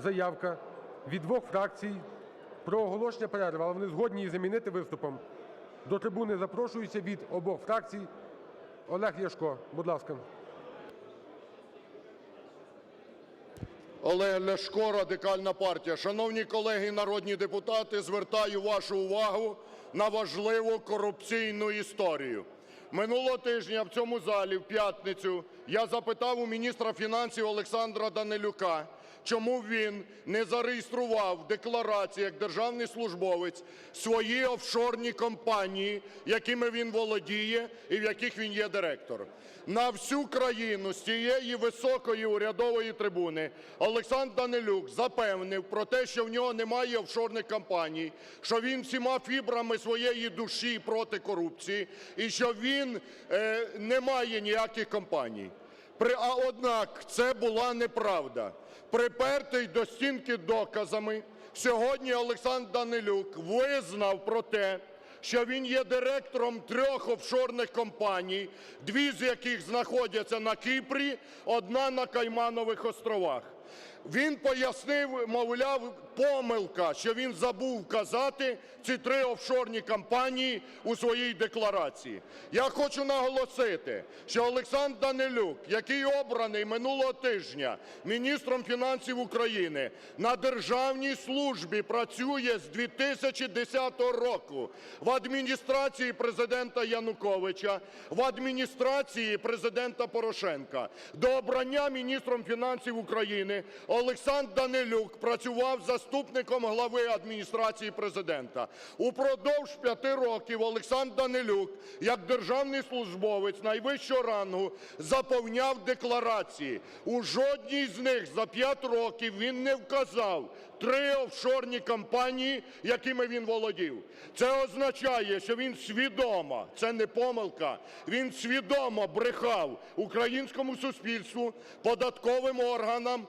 заявка від двох фракцій про оголошення перерви, але вони згодні її замінити виступом. До трибуни запрошується від обох фракцій Олег Ляшко. Будь ласка. Олег Ляшко, Радикальна партія. Шановні колеги народні депутати, звертаю вашу увагу на важливу корупційну історію. Минулого тижня в цьому залі, в п'ятницю, я запитав у міністра фінансів Олександра Данилюка, чому він не зареєстрував в декларації як державний службовець свої офшорні компанії, якими він володіє і в яких він є директор. На всю країну з цієї високої урядової трибуни Олександр Данилюк запевнив про те, що в нього немає офшорних компаній, що він всіма фібрами своєї душі проти корупції і що він е, не має ніяких компаній. А однак це була неправда. Припертий до стінки доказами, сьогодні Олександр Данилюк визнав про те, що він є директором трьох офшорних компаній, дві з яких знаходяться на Кіпрі, одна на Кайманових островах. Він пояснив, мовляв, помилка, що він забув вказати ці три офшорні компанії у своїй декларації. Я хочу наголосити, що Олександр Данилюк, який обраний минулого тижня міністром фінансів України, на державній службі працює з 2010 року в адміністрації Президента Януковича, в адміністрації Президента Порошенка. До обрання міністром фінансів України Олександр Данилюк працював заступником глави адміністрації Президента. Упродовж п'яти років Олександр Данилюк, як державний службовець найвищого рангу, заповняв декларації. У жодній з них за п'ять років він не вказав три офшорні компанії, якими він володів. Це означає, що він свідомо, це не помилка, він свідомо брехав українському суспільству, податковим органам,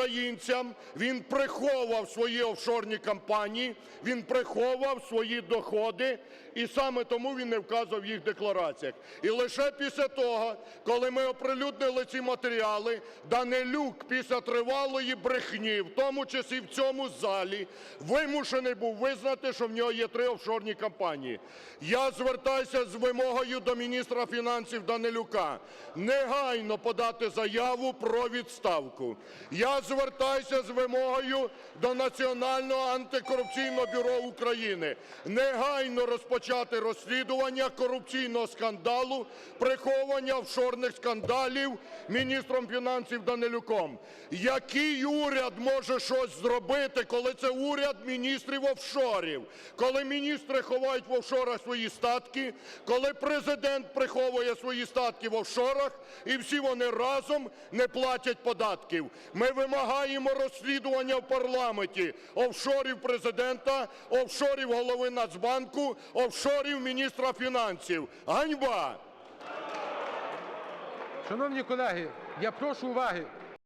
українцям. Він приховував свої офшорні компанії, він приховував свої доходи, і саме тому він не вказував їх в деклараціях. І лише після того, коли ми оприлюднили ці матеріали, Данилюк після тривалої брехні, в тому числі в цьому залі, вимушений був визнати, що в нього є три офшорні компанії. Я звертаюся з вимогою до міністра фінансів Данилюка негайно подати заяву про відставку. Я звертаюся з вимогою до Національного антикорупційного бюро України негайно розпочати розслідування корупційного скандалу, приховування офшорних скандалів міністром фінансів Данилюком. Який уряд може щось зробити, коли це уряд міністрів офшорів, коли міністри ховають в офшорах свої статки, коли Президент приховує свої статки в офшорах, і всі вони разом не платять податків. Ми вимагаємо розслідування в парламенті офшорів Президента, офшорів голови Нацбанку, офшорів міністра фінансів. Ганьба! Шановні колеги, я прошу уваги.